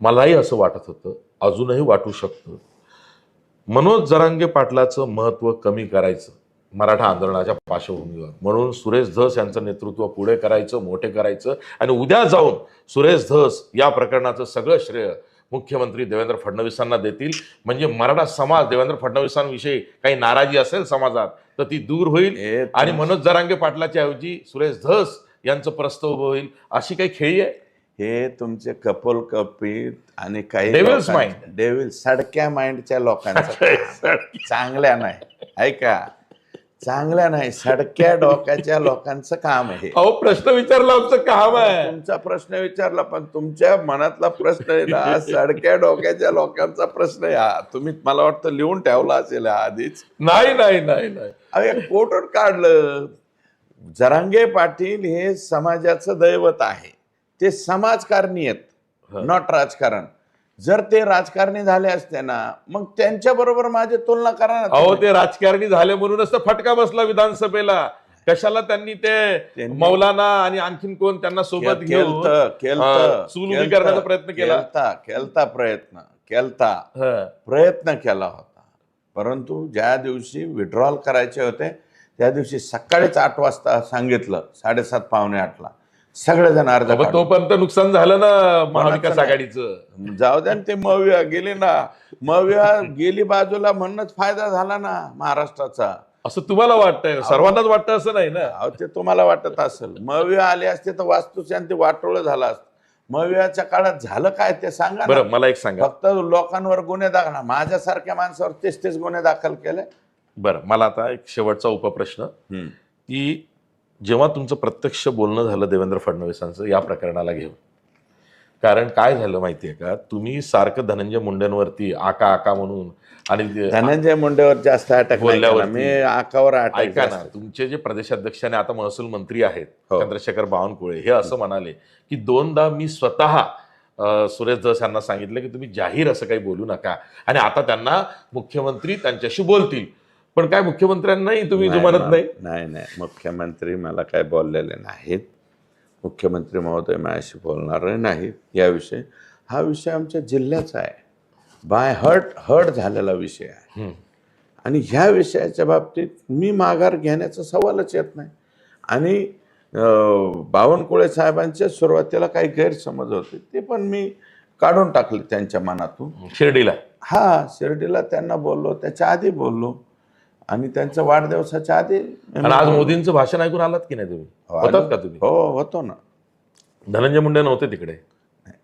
मलाही असं वाटत होतं अजूनही वाटू शकतं. मनोज जरांगे पाटलाचं महत्त्व कमी करायचं मराठा आंदोलनाच्या पार्श्वभूमीवर. म्हणून सुरेश धस यांचं नेतृत्व पुढे करायचं मोठे करायचं आणि उद्या जाऊन सुरेश धस या प्रकरणाचं सगळं श्रेय मुख्यमंत्री देवेंद्र फडणवीसांना देतील. म्हणजे मराठा समाज देवेंद्र फडणवीसांविषयी काही नाराजी असेल समाजात तर ती दूर होईल. आणि मनोज जरांगे पाटलाच्या ऐवजी सुरेश धस यांचं प्रस्त उभं होईल अशी काही खेळी आहे? हे तुमचे कपोल कपित आणि काही लोकांचे- mind. डेव्हिल सडक्या माइंडच्या लोकांचं. चांगल्या नाही. ऐका चांगल्या नाही सडक्या डोक्याच्या लोकांचं काम आहे. अहो प्रश्न विचारला आमचं काम आहे. तुमचा प्रश्न विचारला पण तुमच्या मनातला प्रश्न आहे ना हा सडक्या डोक्याच्या लोकांचा प्रश्न आहे. हा तुम्ही मला वाटतं लिहून ठेवला असेल हा आधीच. नाही नाही नाही नाही. अरे कोटून काढलं. जरांगे पाटील हे समाजाचं दैवत आहे. ते समाजकारणी आहेत. नॉट राजकारण जर ते राजकारणी झाले असते ना मग त्यांच्या बरोबर माझी तुलना करा ना अहो. ते राजकारणी झाले म्हणूनच तर फटका बसला विधानसभेला कशाला त्यांनी ते मौलाना आणि आणखीन कोण त्यांना सोबत घेऊन करण्याचा प्रयत्न केला. केलता केलता प्रयत्न केलता. प्रयत्न केला होता परंतु ज्या दिवशी विड्रॉल करायचे होते त्या दिवशी सकाळीच आठ वाजता सांगितलं साडेसात पावणे आठला सगळेजण अर्ज. तोपर्यंत नुकसान झालं ना महाविकास. आघाडीचं. जाऊ द्या ना ते मव्या गेली ना. मव्या गेली बाजूला म्हणूनच फायदा झाला ना महाराष्ट्राचा. असं तुम्हाला वाटतंय? सर्वांनाच वाटतं असं नाही ना? अहो ते तुम्हाला वाटत असेल. मव्य आले असते तर वास्तुशांती वाटोळ झाला असत. मव्याच्या काळात झालं काय ते सांगा. बरं मला एक सांगा. फक्त लोकांवर गुन्हे दाखल माझ्यासारख्या माणसावर तेच तेच गुन्हे दाखल केले. बरं मला आता एक शेवटचा उपप्रश्न. की जेव्हा तुमचं प्रत्यक्ष बोलणं झालं देवेंद्र फडणवीसांचं या प्रकरणाला घेऊन. कारण काय झालं माहितीये का? तुम्ही सारखं धनंजय मुंडेंवरती आका आका म्हणून आणि धनंजय मुंडेवर जास्त अटॅक. मी आकावर अटॅक ऐका ना तुमचे जे प्रदेशाध्यक्ष आणि आता महसूल मंत्री आहेत हो. चंद्रशेखर बावनकुळे हे असं म्हणाले की दोनदा मी स्वतः सुरेश धस यांना सांगितलं की तुम्ही जाहीर असं काही बोलू नका. आणि आता त्यांना मुख्यमंत्री त्यांच्याशी बोलतील. पण काय मुख्यमंत्र्यांनाही तुम्ही जो म्हणत नाही? नाही नाही. मुख्यमंत्री मला काय बोललेले नाहीत. मुख्यमंत्री महोदय माझ्याशी बोलणार नाहीत याविषयी. हा विषय आमच्या जिल्ह्याचा आहे. बाय हर्ट हर्ट झालेला विषय आहे. आणि ह्या विषयाच्या बाबतीत मी माघार घेण्याचा सवालच येत नाही. आणि बावनकुळे साहेबांचे सुरुवातीला काही गैरसमज होते ते पण मी काढून टाकले त्यांच्या मनातून. शिर्डीला? हा शिर्डीला त्यांना बोललो त्याच्या आधी बोललो. आणि त्यांच्या वाढदिवसाच्या आधी आणि आज मोदींचं भाषण ऐकून आलात की नाही तुम्ही? हो, होतात. का तुम्ही? हो होतो ना. धनंजय मुंडे नव्हते तिकडे.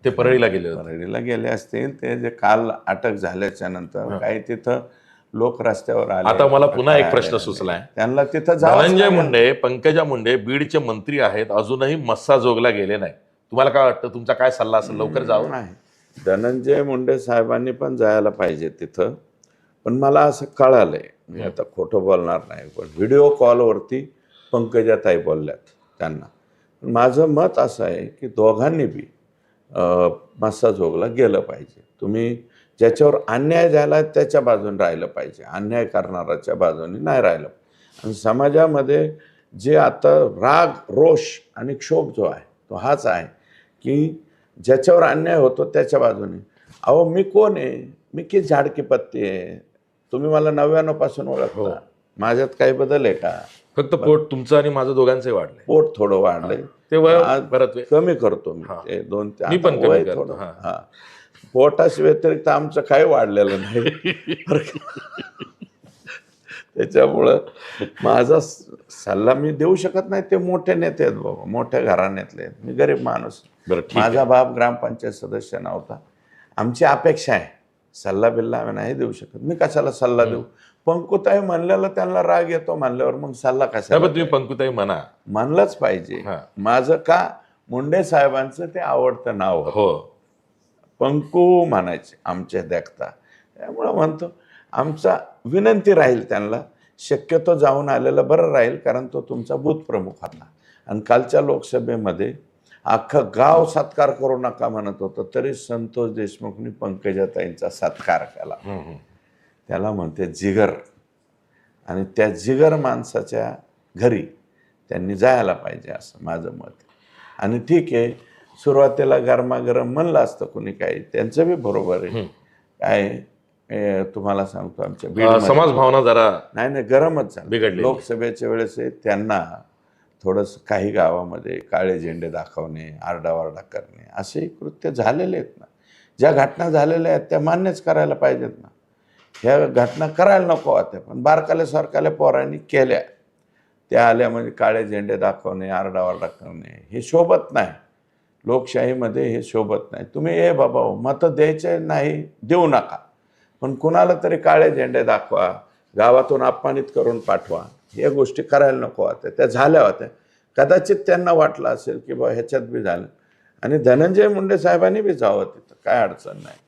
ते परळीला गेले परळीला गेले असतील ते जे काल अटक झाल्याच्यानंतर काही तिथं लोक रस्त्यावर आले. आता मला पुन्हा एक प्रश्न सुचलाय. त्यांना तिथं धनंजय. मुंडे पंकजा मुंडे बीडचे मंत्री आहेत अजूनही मस्सा जोगला गेले नाही. तुम्हाला काय वाटतं? तुमचा काय सल्ला असेल? लवकर जावं. नाही. धनंजय मुंडे साहेबांनी पण जायला पाहिजे तिथं. पण मला असं कळालंय. मी आता खोटं बोलणार नाही पण व्हिडिओ कॉलवरती पंकजाताई बोलल्यात त्यांना. पण माझं मत असं आहे की दोघांनी बी मस्सा जोगला गेलं पाहिजे. तुम्ही ज्याच्यावर अन्याय झाला त्याच्या बाजूने राहिलं पाहिजे. अन्याय करणाऱ्याच्या बाजूने नाही राहिलं. आणि समाजामध्ये जे आता राग रोष आणि क्षोभ जो आहे तो हाच आहे की ज्याच्यावर अन्याय होतो त्याच्या बाजूने. अहो मी कोण आहे? मी की झाडकी पत्ती आहे? तुम्ही मला नव्याण्णवपासून ओळखता. माझ्यात काही बदल आहे का? फक्त पोट तुमचं आणि माझं दोघांचंही वाढलंय. पोट थोडं वाढलंय. ते वय आज परत वे- कमी करतो मी. हा. ते दोन ते मी आता पण कमी वय करतो, थोडं. हा. हा. पोटाशी व्यतिरिक्त आमचं काही वाढलेलं नाही. त्याच्यामुळं माझा स- सल्ला मी देऊ शकत नाही. ते मोठे नेते आहेत बाबा. मोठ्या घराण्यातले आहेत. मी गरीब माणूस. बरं ठीक आहे. माझा बाप ग्रामपंचायत सदस्य नव्हता. आमची अपेक्षा आहे. सल्ला बिल्ला आम्ही नाही देऊ शकत. मी कशाला सल्ला देऊ? पंकुताई म्हणलेलं त्यांना राग येतो म्हणल्यावर मग सल्ला कशाला तुम्ही पंकुताई म्हणा. म्हणलंच पाहिजे. माझं का? मुंडे साहेबांचं ते आवडतं नाव. हो. पंकू म्हणायचे आमच्या देखता. त्यामुळं म्हणतो आमचा विनंती राहील त्यांना शक्यतो जाऊन आलेलं बरं राहील कारण तो तुमचा बूथ प्रमुख होता. आणि कालच्या लोकसभेमध्ये अख्खं गाव सत्कार करू नका म्हणत होतं तरी संतोष देशमुखनी पंकजाताईंचा सत्कार केला. त्याला म्हणते जिगर आणि त्या जिगर माणसाच्या घरी त्यांनी जायला पाहिजे असं माझं मत. आणि ठीक आहे सुरुवातीला गरमागरम म्हणलं असतं कोणी काही त्यांचं बी बरोबर आहे. काय तुम्हाला सांगतो आमच्या समाज भावना जरा नाही नाही गरमच झालं. लोकसभेच्या वेळेस त्यांना थोडंसं काही गावामध्ये काळे झेंडे दाखवणे आरडाओरडा करणे असे कृत्य झालेले आहेत ना. ज्या घटना झालेल्या आहेत त्या मान्यच करायला पाहिजेत ना. ह्या घटना करायला नको होत्या पण बारकाल्या सरकारल्या पोरांनी केल्या. त्या आल्या म्हणजे काळे झेंडे दाखवणे आरडाओरडा करणे हे शोभत नाही. लोकशाहीमध्ये हे शोभत नाही. तुम्ही ए बाबा मतं द्यायचे नाही देऊ नका. पण कुणाला तरी काळे झेंडे दाखवा गावातून अपमानित करून पाठवा. या गोष्टी करायला नको होत्या त्या झाल्या होत्या. कदाचित त्यांना वाटलं असेल की बा ह्याच्यात बी झालं. आणि धनंजय मुंडे साहेबांनी बी जावं तिथं. काय अडचण नाही.